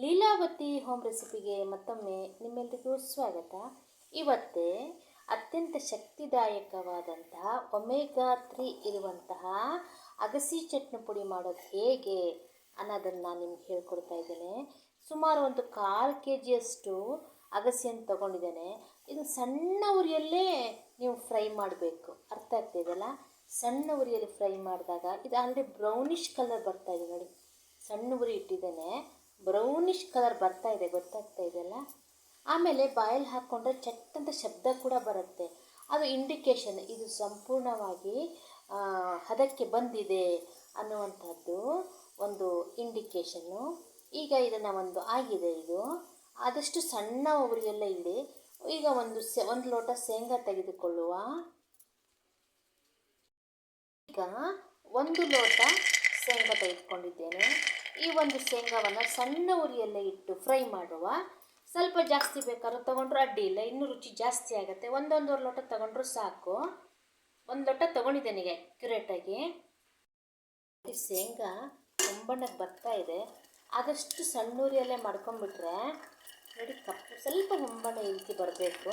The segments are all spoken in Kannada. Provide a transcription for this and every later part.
ಲೀಲಾವತಿ ಹೋಮ್ ರೆಸಿಪಿಗೆ ಮತ್ತೊಮ್ಮೆ ನಿಮ್ಮೆಲ್ಲರಿಗೂ ಸ್ವಾಗತ. ಇವತ್ತೇ ಅತ್ಯಂತ ಶಕ್ತಿದಾಯಕವಾದಂತಹ ಒಮೆಗಾ ತ್ರೀ ಇರುವಂತಹ ಅಗಸಿ ಚಟ್ನಿ ಪುಡಿ ಮಾಡೋದು ಹೇಗೆ ಅನ್ನೋದನ್ನು ನಾನು ನಿಮ್ಗೆ ಹೇಳ್ಕೊಡ್ತಾ ಇದ್ದೇನೆ. ಸುಮಾರು ಒಂದು ಕಾಲು ಕೆ ಜಿಯಷ್ಟು ಅಗಸಿಯನ್ನು ತೊಗೊಂಡಿದ್ದೇನೆ. ಇದು ಸಣ್ಣ ಉರಿಯಲ್ಲೇ ನೀವು ಫ್ರೈ ಮಾಡಬೇಕು. ಅರ್ಥ ಆಗ್ತಿದೆಯಲ್ಲ ಸಣ್ಣ ಉರಿಯಲ್ಲಿ ಫ್ರೈ ಮಾಡಿದಾಗ ಇದು ಆಲ್ರೆಡಿ ಬ್ರೌನಿಷ್ ಕಲರ್ ಬರ್ತಾ ಇದೆ ನೋಡಿ. ಸಣ್ಣ ಉರಿ ಇಟ್ಟಿದ್ದೇನೆ. ಬ್ರೌನಿಷ್ ಕಲರ್ ಬರ್ತಾ ಇದೆ, ಗೊತ್ತಾಗ್ತಾ ಇದೆಯಲ್ಲ ಆಮೇಲೆ ಬಾಯಲ್ಲಿ ಹಾಕ್ಕೊಂಡ್ರೆ ಚಟ್ ಅಂತ ಶಬ್ದ ಕೂಡ ಬರುತ್ತೆ. ಅದು ಇಂಡಿಕೇಶನ್ ಇದು ಸಂಪೂರ್ಣವಾಗಿ ಹದಕ್ಕೆ ಬಂದಿದೆ ಅನ್ನುವಂಥದ್ದು ಒಂದು ಇಂಡಿಕೇಶನ್ನು ಈಗ ಇದನ್ನು ಒಂದು ಆಗಿದೆ ಇದು. ಆದಷ್ಟು ಸಣ್ಣ ಉರಿಯೆಲ್ಲ ಇಡಿ ಈಗ ಒಂದು ಸೆ, ಒಂದು ಲೋಟ ಶೇಂಗಾ ತೆಗೆದುಕೊಳ್ಳುವ. ಈಗ ಒಂದು ಲೋಟ ಶೇಂಗಾ ತೆಗೆದುಕೊಂಡಿದ್ದೇನೆ. ಈ ಒಂದು ಶೇಂಗಾವನ್ನು ಸಣ್ಣ ಉರಿಯಲ್ಲೇ ಇಟ್ಟು ಫ್ರೈ ಮಾಡುವ. ಸ್ವಲ್ಪ ಜಾಸ್ತಿ ಬೇಕಾದ್ರೂ ತೊಗೊಂಡ್ರು ಅಡ್ಡಿ ಇಲ್ಲ, ಇನ್ನೂ ರುಚಿ ಜಾಸ್ತಿ ಆಗುತ್ತೆ. ಒಂದೊಂದೂವರೆ ಲೋಟ ತೊಗೊಂಡ್ರು ಸಾಕು. ಒಂದು ಲೋಟ ತೊಗೊಂಡಿದ್ದೇನೆ ಅಕ್ಯುರೇಟಾಗಿ ಈ ಶೇಂಗಾ ಹೊಂಬಣ್ಣಕ್ಕೆ ಬರ್ತಾ ಇದೆ. ಆದಷ್ಟು ಸಣ್ಣ ಉರಿಯಲ್ಲೇ ಮಾಡ್ಕೊಂಡ್ಬಿಟ್ರೆ ನೋಡಿ ಕಪ್ಪು, ಸ್ವಲ್ಪ ಹೊಂಬಣ್ಣ ಈ ಬರಬೇಕು.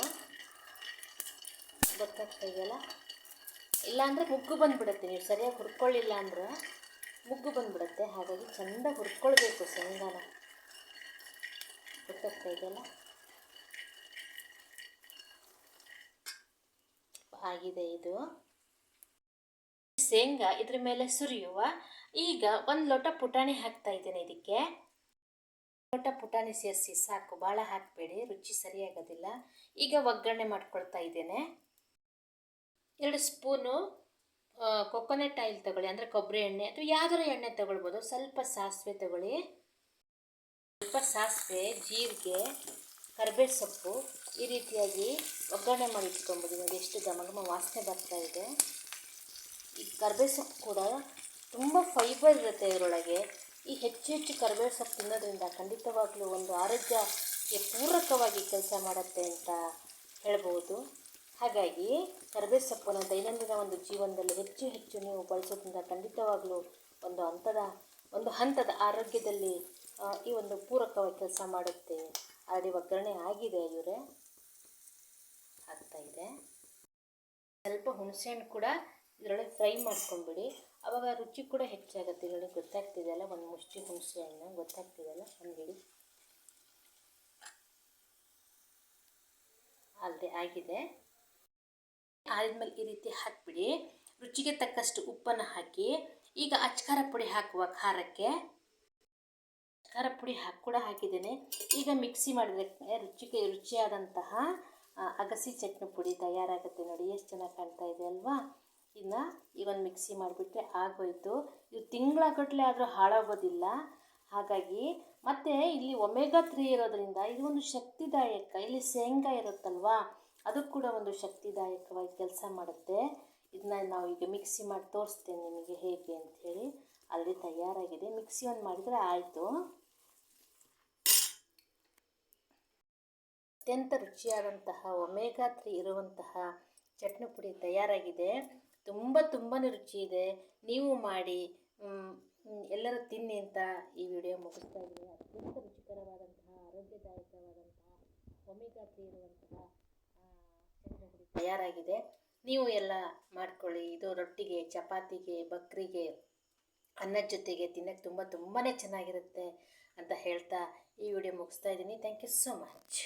ಗೊತ್ತಾಗ್ತಾ ಇದೆಯಲ್ಲ? ಇಲ್ಲಾಂದರೆ ಮುಗ್ಗು ಬಂದುಬಿಡುತ್ತೆ, ನೀವು ಸರಿಯಾಗಿ ಹುರ್ಕೊಳ್ಳಿಲ್ಲ ಅಂದ್ರೆ. ಮುಗ್ಗು ಬಂದುಬಿಡುತ್ತೆ. ಹಾಗಾಗಿ ಚೆಂದ ಹುರ್ಕೊಳ್ಬೇಕು ಶೇಂಗಾನ. ಗೊತ್ತಾಗ್ತಾ ಇದೆಯಲ್ಲ? ಆಗಿದೆ ಇದು. ಶೇಂಗಾ ಇದ್ರ ಮೇಲೆ ಸುರಿಯುವ. ಈಗ ಒಂದು ಲೋಟ ಪುಟಾಣಿ ಹಾಕ್ತಾ ಇದ್ದೇನೆ ಇದಕ್ಕೆ. ಲೋಟ ಪುಟಾಣಿ ಸೇರಿಸಿ ಸಾಕು. ಭಾಳ ಹಾಕಬೇಡಿ, ರುಚಿ ಸರಿಯಾಗೋದಿಲ್ಲ. ಈಗ ಒಗ್ಗರಣೆ ಮಾಡ್ಕೊಳ್ತಾ ಇದ್ದೇನೆ. ಎರಡು ಸ್ಪೂನು ಕೊಕೊನೆಟ್ ಆಯಿಲ್ ತಗೊಳ್ಳಿ, ಅಂದರೆ ಕೊಬ್ಬರಿ ಎಣ್ಣೆ, ಅಥವಾ ಯಾವ್ದಾರ ಎಣ್ಣೆ ತಗೊಳ್ಬೋದು. ಸ್ವಲ್ಪ ಸಾಸಿವೆ ತಗೊಳ್ಳಿ. ಸ್ವಲ್ಪ ಸಾಸಿವೆ, ಜೀರಿಗೆ ಕರಿಬೇವು ಸೊಪ್ಪು, ಈ ರೀತಿಯಾಗಿ ಒಗ್ಗರಣೆ ಮಾಡಿ ಇಟ್ಕೊಬೋದು ನೋಡಿ, ಎಷ್ಟು ಘಮ ಘಮ ವಾಸನೆ ಬರ್ತಾ ಇದೆ. ಈ ಕರಿಬೇವು ಸೊಪ್ಪು ಕೂಡ ತುಂಬ ಫೈಬರ್ ಇರುತ್ತೆ ಇದರೊಳಗೆ. ಈ ಹೆಚ್ಚು ಹೆಚ್ಚು ಕರಿಬೇವು ಸೊಪ್ಪು ತಿನ್ನೋದ್ರಿಂದ ಖಂಡಿತವಾಗಲೂ ಒಂದು ಆರೋಗ್ಯಕ್ಕೆ ಪೂರಕವಾಗಿ ಕೆಲಸ ಮಾಡುತ್ತೆ ಅಂತ ಹೇಳ್ಬೋದು. ಹಾಗಾಗಿ ಕರಿಬೇ ಸೊಪ್ಪನ್ನು ದೈನಂದಿನ ಒಂದು ಜೀವನದಲ್ಲಿ ಹೆಚ್ಚು ಹೆಚ್ಚು ನೀವು ಬಳಸೋದ್ರಿಂದ ಖಂಡಿತವಾಗಲೂ ಒಂದು ಹಂತದ ಒಂದು ಹಂತದ ಆರೋಗ್ಯದಲ್ಲಿ ಈ ಒಂದು ಪೂರಕವಾಗಿ ಕೆಲಸ ಮಾಡುತ್ತೆ. ಆಲ್ರೆಡಿ ಒಗ್ಗರಣೆ ಆಗಿದೆ ಇವರೇ. ಆಗ್ತಾ ಇದೆ. ಸ್ವಲ್ಪ ಹುಣಸೆಹಣ್ಣು ಕೂಡ ಇದರೊಳಗೆ ಫ್ರೈ ಮಾಡ್ಕೊಂಡ್ಬಿಡಿ ಅವಾಗ ರುಚಿ ಕೂಡ ಹೆಚ್ಚಾಗುತ್ತೆ. ಇದರೊಳಗೆ ಗೊತ್ತಾಗ್ತಿದೆಯಲ್ಲ ಒಂದು ಮುಷ್ಟಿ ಹುಣಸೆಹಣ್ಣು ಗೊತ್ತಾಗ್ತಿದೆಯಲ್ಲ ಒಂದು ಹಿಡಿ ಅಲ್ಲದೆ ಆಗಿದೆ. ಆದ್ಮೇಲೆ ಈ ರೀತಿ ಹಾಕಿಬಿಡಿ. ರುಚಿಗೆ ತಕ್ಕಷ್ಟು ಉಪ್ಪನ್ನು ಹಾಕಿ, ಈಗ ಅಚ್ಕಾರ ಪುಡಿ ಹಾಕುವ ಖಾರಕ್ಕೆ, ಖಾರ ಪುಡಿ ಹಾಕಿ, ಕೂಡ ಹಾಕಿದ್ದೇನೆ. ಈಗ ಮಿಕ್ಸಿ ಮಾಡಿದ್ರೆ ರುಚಿಗೆ ರುಚಿಯಾದಂತಹ ಅಗಸಿ ಚಟ್ನಿ ಪುಡಿ ತಯಾರಾಗುತ್ತೆ ನೋಡಿ, ಎಷ್ಟು ಚೆನ್ನಾಗಿ ಕಾಣ್ತಾ ಇದೆ ಅಲ್ವಾ? ಇನ್ನು ಈಗ ಒಂದು ಮಿಕ್ಸಿ ಮಾಡಿಬಿಟ್ರೆ ಆಗೋಯ್ತು. ಇದು ತಿಂಗಳಗಟ್ಟಲೆ ಆದರೂ ಹಾಳಾಗೋದಿಲ್ಲ. ಹಾಗಾಗಿ ಮತ್ತು ಇಲ್ಲಿ ಒಮೆಗಾ ತ್ರೀ ಇರೋದ್ರಿಂದ ಇದು ಒಂದು ಶಕ್ತಿದಾಯಕ. ಇಲ್ಲಿ ಶೇಂಗಾ ಇರುತ್ತಲ್ವಾ? ಅದು ಕೂಡ ಒಂದು ಶಕ್ತಿದಾಯಕವಾಗಿ ಕೆಲಸ ಮಾಡುತ್ತೆ. ಇದನ್ನ ನಾವು ಈಗ ಮಿಕ್ಸಿ ಮಾಡಿ ತೋರಿಸ್ತೇನೆ ನಿಮಗೆ ಹೇಗೆ ಅಂಥೇಳಿ ಅಲ್ಲಿ ತಯಾರಾಗಿದೆ. ಮಿಕ್ಸಿ ಒಂದು ಮಾಡಿದರೆ ಆಯಿತು. ಅತ್ಯಂತ ರುಚಿಯಾದಂತಹ ಒಮೇಗಾ ತ್ರೀ ಇರುವಂತಹ ಚಟ್ನಿ ಪುಡಿ ತಯಾರಾಗಿದೆ. ತುಂಬ ತುಂಬಾ ರುಚಿ ಇದೆ. ನೀವು ಮಾಡಿ ಎಲ್ಲರೂ ತಿನ್ನಿ ಅಂತ ಈ ವಿಡಿಯೋ ಮುಗಿಸ್ತಾ ಇದ್ದೀನಿ. ಅತ್ಯಂತ ರುಚಿಕರವಾದಂತಹ, ಆರೋಗ್ಯದಾಯಕವಾದಂತಹ ಒಮೆಗಾ ತ್ರೀ ಇರುವಂತಹ ತಯಾರಾಗಿದೆ. ನೀವು ಎಲ್ಲ ಮಾಡ್ಕೊಳ್ಳಿ. ಇದು ರೊಟ್ಟಿಗೆ, ಚಪಾತಿಗೆ, ಬಕ್ರಿಗೆ ಅನ್ನದ ಜೊತೆಗೆ ತಿನ್ನಕ್ಕೆ ತುಂಬ ತುಂಬಾ ಚೆನ್ನಾಗಿರುತ್ತೆ ಅಂತ ಹೇಳ್ತಾ ಈ ವಿಡಿಯೋ ಮುಗಿಸ್ತಾ ಇದ್ದೀನಿ. Thank you so much